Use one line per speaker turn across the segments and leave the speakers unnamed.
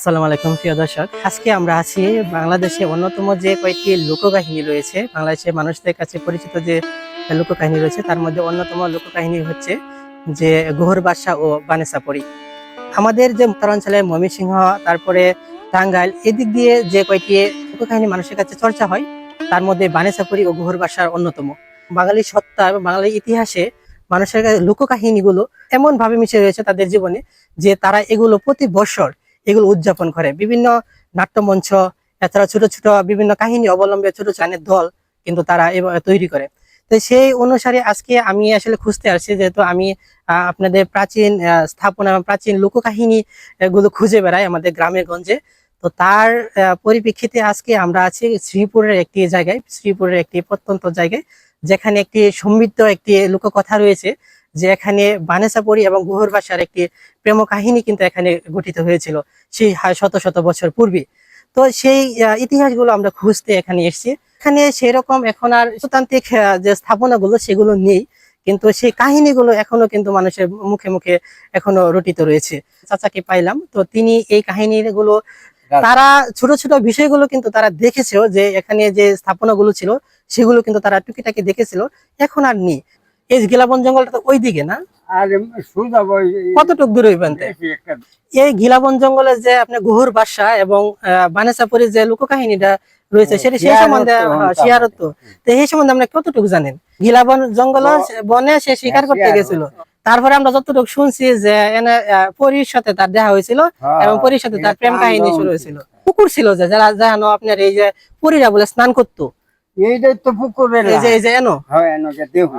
আসসালামু আলাইকুম, প্রিয় দর্শক। আজকে আমরা আছি বাংলাদেশে অন্যতম যে কয়েকটি লোককাহিনী রয়েছে। বাংলাদেশের মানুষদের কাছে পরিচিত যে লোককাহিনী রয়েছে, তার মধ্যে অন্যতম লোককাহিনী হচ্ছে যে গোহর বাদশা ও বানেসাপরি। আমাদের যে উত্তরাঞ্চলের ময়মনসিংহ, তারপরে টাঙ্গাইল, এদিক দিয়ে যে কয়েকটি লোককাহিনী মানুষের কাছে চর্চা হয়, তার মধ্যে বানেসাপরি ও গোহর বাসার অন্যতম। বাঙালি সত্তা এবং বাঙালি ইতিহাসে মানুষের কাছে লোককাহিনীগুলো এমন ভাবে মিশে রয়েছে তাদের জীবনে যে তারা এগুলো প্রতি বছর এগুলো উদযাপন করে। বিভিন্ন নাট্যমঞ্চ, এছাড়া ছোট ছোট বিভিন্ন কাহিনী অবলম্বে ছোট গানের দল কিন্তু তারা তৈরি করে। তো সেই অনুসারে আজকে আমি আসলে খুঁজতে আসছি যেহেতু আমি আপনাদের প্রাচীন স্থাপনা এবং প্রাচীন লোককাহিনী গুলো খুঁজে বেড়াই আমাদের গ্রামে গঞ্জে। তো তার পরিপ্রেক্ষিতে আজকে আমরা আছি শ্রীপুরের একটি জায়গায়, শ্রীপুরের একটি প্রত্যন্ত জায়গায়, যেখানে একটি সমৃদ্ধ একটি লোককথা রয়েছে। যে এখানে বানেসাপরি এবং গুহর ভাষার একটি প্রেম কাহিনী কিন্তু এখানে গঠিত হয়েছিল সেই শত শত বছর পূর্বে। তো সেই ইতিহাসগুলো আমরা খুঁজতে এখানে এসেছি। এখানে সেরকম এখন আর তান্ত্রিক যে স্থাপনাগুলো সেগুলো নেই কিন্তু সেই কাহিনীগুলো এখনও কিন্তু মানুষের মুখে মুখে এখনও রটিত রয়েছে। চাচাকে পাইলাম তো তিনি এই কাহিনীগুলো তারা ছোট ছোট বিষয়গুলো কিন্তু তারা দেখেছেও যে এখানে যে স্থাপনাগুলো ছিল সেগুলো কিন্তু তারা টুকিটাকি দেখেছিল এখন আর নেই। এই গিলাবন জঙ্গলটা তো ওই দিকে না কতটুকু দূরে হইবেন এই গিলাবন জঙ্গলে যে আপনার গুহুর বাসা এবং বানেসাপুরের যে লোককাহিনীটা রয়েছে সেটা সেই সম্বন্ধে শিয়ারত্ব। তো এই সম্বন্ধে আমরা কতটুকু জানেন? গিলাবন জঙ্গল বনে সে শিকার করতে গেছিল। তারপরে আমরা যতটুকু শুনছি যে এনে পরীর সাথে তার দেখা হয়েছিল
হ্যাঁ,
এবং পরীর সাথে তার প্রেম কাহিনী শুরু
হয়েছিল।
হয়েছিল। পুকুর ছিল যে যারা জানো আপনার এই যে পরীরা বলে স্নান করতো।
এইটাই তো পুকুরের
এই যে এই যে এনো।
হয় দেখুন।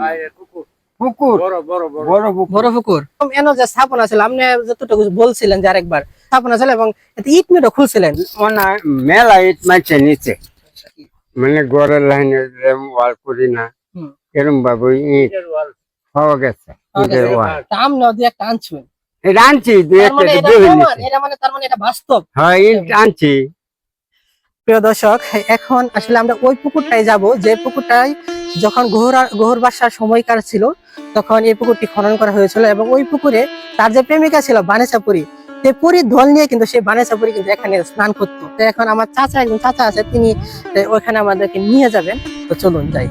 পুকুর। বড় বড় বড়। পুকুর।
বড় পুকুর। এনো যে স্থাপনা ছিল আপনি যতটুকু বলছিলেন যে আরেকবার স্থাপনা ছিল এবং ইট মেটো খুলছিলেন।
মেলা ইট মারছে নিচে। মানে গড়ের লাইনে ওয়াল করি না। এরম ভাবে ইট পাওয়া গেছে ইটের ওয়াল।
দাম না দিয়ে একটা
আনছি। একটা
মানে মানে মানে
হ্যাঁ ইট আনছি।
প্রিয় দর্শক, এখন আসলে আমরা ওই যাব। যে যখন গোহরা গোহর বাসার সময়কার ছিল, তখন এই পুকুরটি খনন করা হয়েছিল এবং ওই পুকুরে তার যে প্রেমিকা ছিল পুরীর নিয়ে কিন্তু সেই কিন্তু এখানে স্নান করতো। তো এখন আমার চাচা, একজন চাচা আছে, তিনি আমাদেরকে নিয়ে যাবেন। তো চলুন যাই।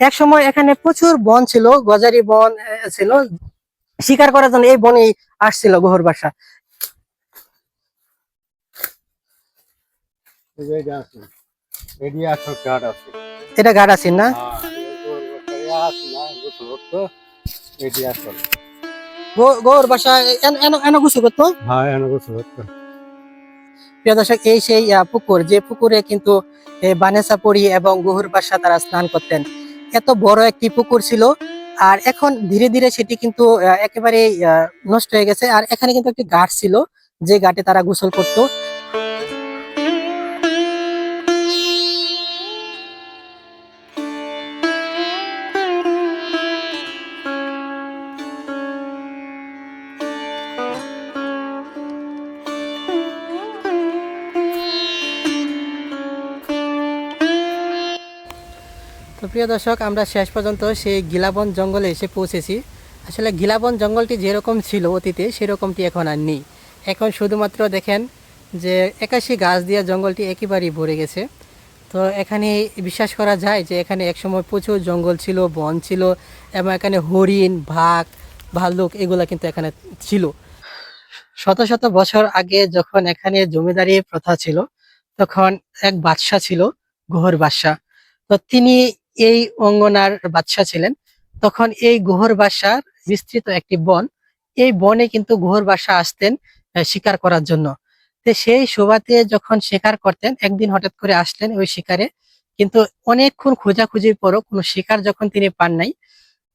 এক সময় এখানে প্রচুর বন ছিল, গজারি বন ছিল। শিকার করার জন্য এই বনেই আসছিল গোহর বাসা। এটা গাড় আছে। না? গোহর বাসা এন- এন- এন গুছু করতো? প্রিয় দর্শক এই সেই পুকুর যে পুকুরে কিন্তু বানেসাপুরি এবং গুহুর বাসা তারা স্নান করতেন। এত বড় একটি পুকুর ছিল আর এখন ধীরে ধীরে সেটি কিন্তু একেবারে নষ্ট হয়ে গেছে। আর এখানে কিন্তু একটি ঘাট ছিল যে ঘাটে তারা গোসল করতো। তো প্রিয় দর্শক, আমরা শেষ পর্যন্ত সেই গিলাবন জঙ্গলে এসে পৌঁছেছি। আসলে গিলাবন জঙ্গলটি যেরকম ছিল অতীতে, সেরকমটি এখন আর নেই। এখন শুধুমাত্র দেখেন যে একাশি গাছ দিয়ে জঙ্গলটি একেবারেই ভরে গেছে। তো এখানে বিশ্বাস করা যায় যে এখানে একসময় প্রচুর জঙ্গল ছিল, বন ছিল, এবং এখানে হরিণ ভাগ ভাল্লুক এগুলো কিন্তু এখানে ছিল। শত শত বছর আগে যখন এখানে জমিদারি প্রথা ছিল, তখন এক বাদশা ছিল গোহর বাদশাহ। তো তিনি এই অঙ্গনার বাদশাহ ছিলেন। তখন এই গোহর বাসার বিস্তৃত একটি বন। এই বনে কিন্তু গোহর বাসা আসতেন শিকার করার জন্য। সেই শোভাতে যখন শিকার করতেন, একদিন হঠাৎ করে আসলেন ওই শিকারে। কিন্তু অনেকক্ষণ খোঁজাখুঁজির পরও কোনো শিকার যখন তিনি পান নাই,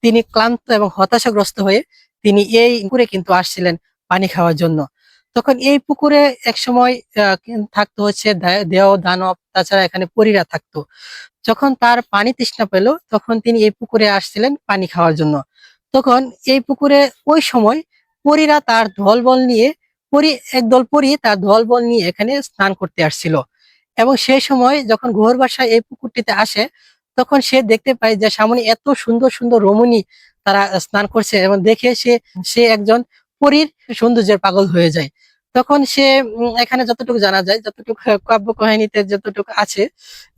তিনি ক্লান্ত এবং হতাশাগ্রস্ত হয়ে তিনি এই পুকুরে কিন্তু আসছিলেন পানি খাওয়ার জন্য। তখন এই পুকুরে এক সময় থাকতো হচ্ছে দে- দেও দানব, তাছাড়া এখানে পরীরা থাকতো। যখন তার পানি তৃষ্ণা পেল, তখন তিনি এই পুকুরে আসছিলেন পানি খাওয়ার জন্য। তখন এই পুকুরে ওই সময় পরীরা তার দলবল নিয়ে, পরি একদল পরি তার দলবল নিয়ে এখানে স্নান করতে আসছিল। এবং সেই সময় যখন ঘোর বাসা এই পুকুরটিতে আসে, তখন সে দেখতে পায় যে সামনে এত সুন্দর সুন্দর রমণী তারা স্নান করছে এবং দেখে সে সে একজন পরীর সৌন্দর্যের পাগল হয়ে যায়। তখন সে এখানে যতটুকু জানা যায়, যতটুকু কাব্য কাহিনীতে যতটুকু আছে,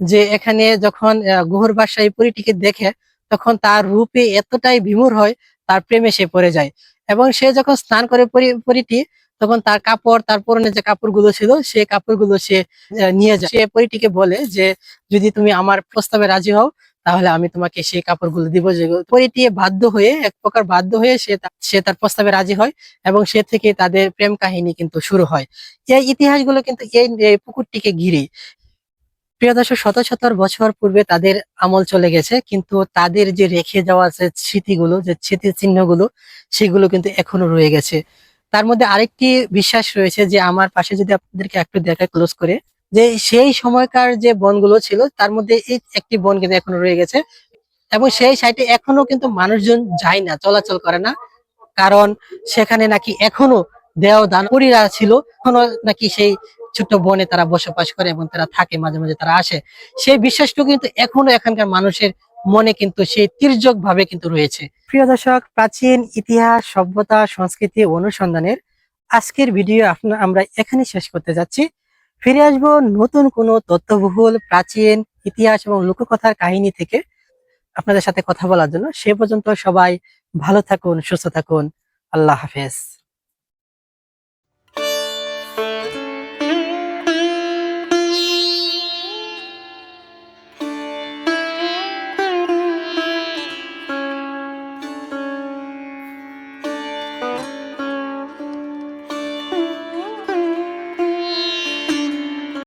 যে এখানে যখন গুহর এই পরীটিকে দেখে, তখন তার রূপে এতটাই বিমূর হয়, তার প্রেমে সে পড়ে যায়। এবং সে যখন স্নান করে পরি- পরীটি, তখন তার কাপড়, তার পরনে যে কাপড়গুলো ছিল, সে কাপড়গুলো সে নিয়ে যায়। সে পরীটিকে বলে যে, যদি তুমি আমার প্রস্তাবে রাজি হও তাহলে আমি তোমাকে সেই কাপড়গুলো দিব যেগুলো পরীটি বাধ্য হয়ে, এক প্রকার বাধ্য হয়ে সে সে তার প্রস্তাবে রাজি হয় এবং সে থেকে তাদের প্রেম কাহিনী কিন্তু শুরু হয়। এই ইতিহাসগুলো কিন্তু এই এই পুকুরটিকে ঘিরে। প্রিয় দর্শক, শত শত বছর পূর্বে তাদের আমল চলে গেছে, কিন্তু তাদের যে রেখে যাওয়া যে স্মৃতিগুলো, যে স্মৃতি চিহ্নগুলো সেগুলো কিন্তু এখনও রয়ে গেছে। তার মধ্যে আরেকটি বিশ্বাস রয়েছে যে, আমার পাশে যদি আপনাদেরকে একটু দেখা ক্লোজ করে যে সেই সময়কার যে বনগুলো ছিল, তার মধ্যে এই একটি বন কিন্তু এখনও রয়ে গেছে। এবং সেই সাইটে এখনও কিন্তু মানুষজন যায় না, চলাচল করে না। কারণ সেখানে নাকি এখনও দান পরীরা ছিল, এখনও নাকি সেই ছোট্ট বনে তারা বসবাস করে এবং তারা থাকে, মাঝে মাঝে তারা আসে। সেই বিশ্বাসটুকু কিন্তু এখনও এখানকার মানুষের মনে কিন্তু সেই তির্যক ভাবে কিন্তু রয়েছে। প্রিয় দর্শক, প্রাচীন ইতিহাস, সভ্যতা, সংস্কৃতি অনুসন্ধানের আজকের ভিডিও আমরা এখানে শেষ করতে যাচ্ছি। ফিরে আসব নতুন কোনো তথ্যবহুল, প্রাচীন ইতিহাস এবং লোককথার কাহিনী থেকে আপনাদের সাথে কথা বলার জন্য। সে পর্যন্ত সবাই ভালো থাকুন, সুস্থ থাকুন। আল্লাহ হাফেজ।